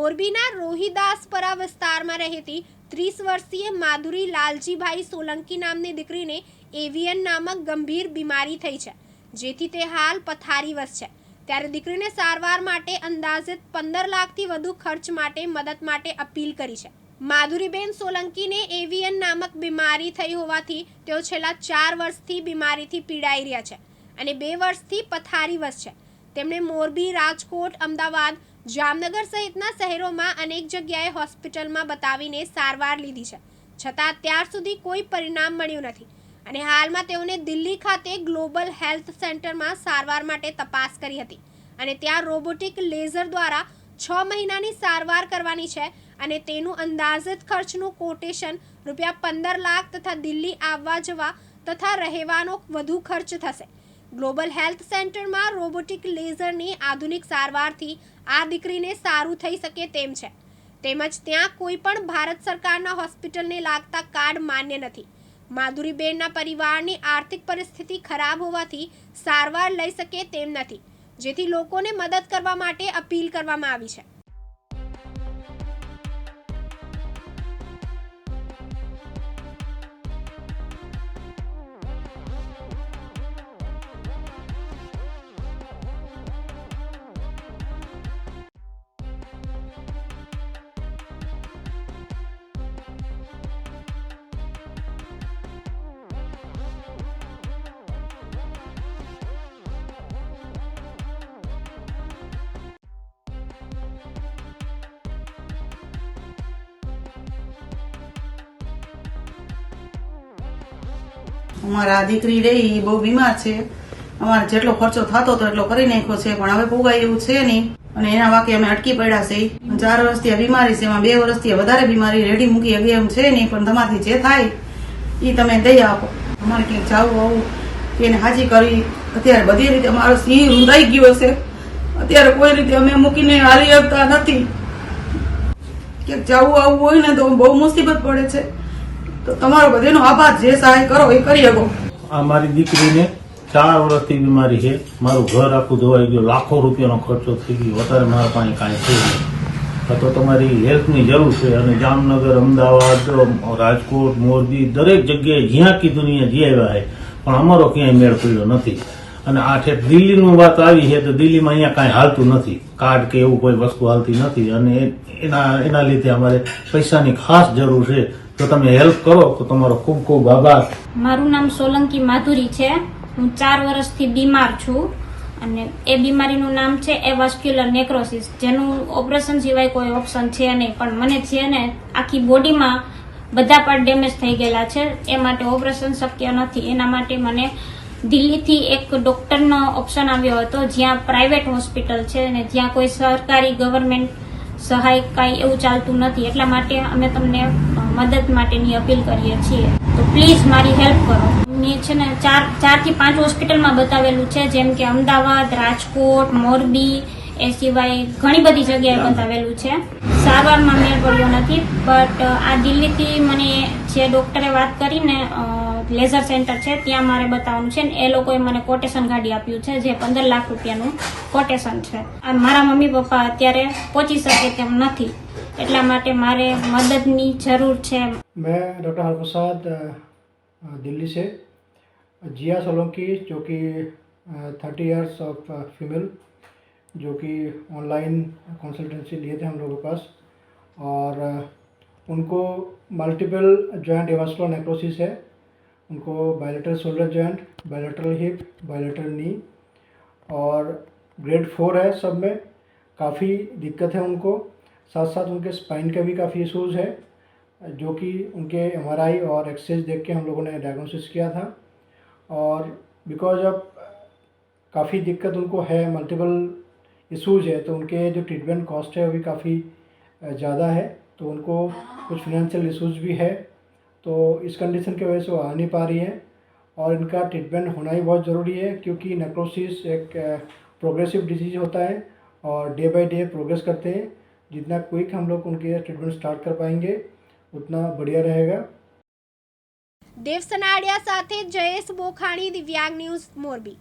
મોરબીના રોહિદાસપરા વિસ્તારમાં રહેતી ત્રીસ વર્ષીય માધુરી લાલજીભાઈ સોલંકી નામની દીકરીને એવિયન નામક ગંભીર બીમારી થઈ છે, જેથી તે હાલ પથારીવશ છે. ત્યારે દીકરીને સારવાર માટે અંદાજિત પંદર લાખથી વધુ ખર્ચ માટે મદદ માટે અપીલ કરી છે. માધુરીબેન સોલંકીને એવિયન નામક બીમારી થઈ હોવાથી તેઓ છેલ્લા ચાર વર્ષથી બીમારીથી પીડાઈ રહ્યા છે અને બે વર્ષથી પથારીવશ છે. તેમણે મોરબી રાજકોટ, અમદાવાદ જામનગર સહિતના શહેરોમાં અનેક જગ્યાએ હોસ્પિટલમાં બતાવીને સારવાર લીધી છે. છતાં અત્યાર સુધી કોઈ પરિણામ મળ્યું નથી અને હાલમાં તેઓને દિલ્હી ખાતે ગ્લોબલ હેલ્થ સેન્ટરમાં સારવાર માટે તપાસ કરી હતી અને ત્યાં રોબોટિક લેઝર દ્વારા છ મહિનાની સારવાર કરવાની છે અને તેનું અંદાજિત ખર્ચનું કોટેશન રૂપિયા પંદર લાખ તથા દિલ્હી આવવા જવા તથા રહેવાનો વધુ ખર્ચ થશે. ગ્લોબલ હેલ્થ સેન્ટરમાં રોબોટિક લેઝરની આધુનિક સારવારથી આ દીકરીને સારું થઈ શકે તેમ છે. તેમજ ત્યાં કોઈ પણ ભારત સરકારના હોસ્પિટલને લાગતા કાર્ડ માન્ય નથી. માધુરીબેનના પરિવારની આર્થિક પરિસ્થિતિ ખરાબ હોવાથી સારવાર લઈ શકે તેમ નથી, જેથી લોકોને મદદ કરવા માટે અપીલ કરવામાં આવી છે. અમારા દીકરી રે એ બહુ બીમાર છે. અમારે જેટલો ખર્ચો થતો હતો એટલો કરી નાખ્યો છે, પણ હવે પોગાય એવું છે નહીં. અને એના વાકે અમે અટકી પડ્યા છે. ચાર વર્ષથી બીમારી છે, એમાં બે વર્ષથી વધારે બીમારી, રેડી મૂકી હગે એમ છે નહીં, પણ તમારાથી જે થાય એ તમે દઈ આપો. અમારે ક્યાંક જાવું, આવું, એને હાજી કરી, અત્યારે બધી રીતે અમારો સિંહ રૂંધાઈ ગયો છે. અત્યારે કોઈ રીતે અમે મૂકીને હાલી શકતા નથી. ક્યાંક જવું આવવું હોય ને તો બહુ મુસીબત પડે છે. તો તમારો બધાનો આભાર, જે સહાય કરો એ કરી શકો. આ મારી દીકરીને ચાર વર્ષથી બીમારી છે. મારું ઘર આખું ધોવાઈ ગયું. લાખો રૂપિયાનો ખર્ચો થઈ ગયો. વધારે મારા પાસે કાંઈ છે નહીં. તો તમારી હેલ્થની જરૂર છે. અને જામનગર, અમદાવાદ, રાજકોટ, મોરબી, દરેક જગ્યાએ જ્યાં કીધું ત્યાં જઈ આવ્યા છે. પણ અમારો ક્યાંય મેળ પડ્યો નથી. અને આ ઠેક દિલ્હીનું વાત આવી છે, તો દિલ્હીમાં અહીંયા કાંઈ હાલતું નથી. કાર્ડ કે એવું કોઈ વસ્તુ હાલતી નથી. અને એના એના લીધે અમારે પૈસાની ખાસ જરૂર છે. જો તમે હેલ્પ કરો, તો તમારો ખૂબ ખૂબ આભાર. મારું નામ સોલંકી માધુરી છે. હું ચાર વર્ષથી બીમાર છું અને એ બીમારીનું નામ છે એ વાસ્ક્યુલર નેક્રોસિસ. જેનું ઓપરેશન સિવાય કોઈ ઓપ્શન છે નહીં, પણ મને છે ને આખી બોડીમાં બધા પાર્ટ ડેમેજ થઈ ગયેલા છે. એ માટે ઓપરેશન શક્ય નથી. એના માટે મને દિલ્હીથી એક ડૉક્ટરનો ઓપ્શન આવ્યો હતો, જ્યાં પ્રાઇવેટ હોસ્પિટલ છે અને જ્યાં કોઈ સરકારી ગવર્મેન્ટ સહાય કાંઈ એવું ચાલતું નથી. એટલા માટે અમે તમને મદદ માટેની અપીલ કરીએ છીએ. તો પ્લીઝ મારી હેલ્પ કરો. મેં છે ને ચાર ચારથી પાંચ હોસ્પિટલમાં બતાવેલું છે જેમ કે અમદાવાદ રાજકોટ મોરબી એ સિવાય ઘણી બધી જગ્યાએ બતાવેલું છે. સારવારમાં મેળ પડ્યો નથી બટ આ દિલ્હીથી મને જે ડૉક્ટરે વાત કરીને લેઝર સેન્ટર છે ત્યાં મારે બતાવવાનું છે ને એ લોકોએ મને કોટેશન કાઢી આપ્યું છે જે પંદર લાખ રૂપિયાનું કોટેશન છે. મારા મમ્મી પપ્પા અત્યારે પહોંચી શકે તેમ નથી. એટલા માટે મારે મદદની જરૂર છે मैं डॉक्टर हरप्रसाद अ, दिल्ली से जिया सोलंकी जो कि थर्टी इयर्स ऑफ फीमेल जो कि ऑनलाइन कंसल्टेंसी लिए थे हम लोगों के पास और अ, उनको मल्टीपल जॉइंट एवास्कुलर नेक्रोसिस है उनको bilateral shoulder joint bilateral hip bilateral knee और ग्रेड फोर है सब में काफ़ी दिक्कत है उनको साथ साथ उनके स्पाइन का भी काफ़ी इशूज़ है, जो कि उनके एमआरआई और एक्सरेज देख के हम लोगों ने डायग्नोसिस किया था। और बिकॉज़ ऑफ़ काफ़ी दिक्कत उनको है मल्टीपल इशूज़ है तो उनके जो ट्रीटमेंट कॉस्ट है वो भी काफ़ी ज़्यादा है। तो उनको कुछ फिनेंशियल इशूज़ भी है तो इस कंडीशन की वजह से वो आ नहीं पा रही हैं। और इनका ट्रीटमेंट होना ही बहुत ज़रूरी है, क्योंकि नेक्रोसिस एक प्रोग्रेसिव डिज़ीज़ होता है और डे बाय डे प्रोग्रेस करते हैं। जितना क्विक हम लोग उनके ट्रीटमेंट स्टार्ट कर पाएंगे उतना बढ़िया रहेगा દેવ સનાડિયા સાથે જયેશ બોખાણી દિવ્યાંગ ન્યૂઝ મોરબી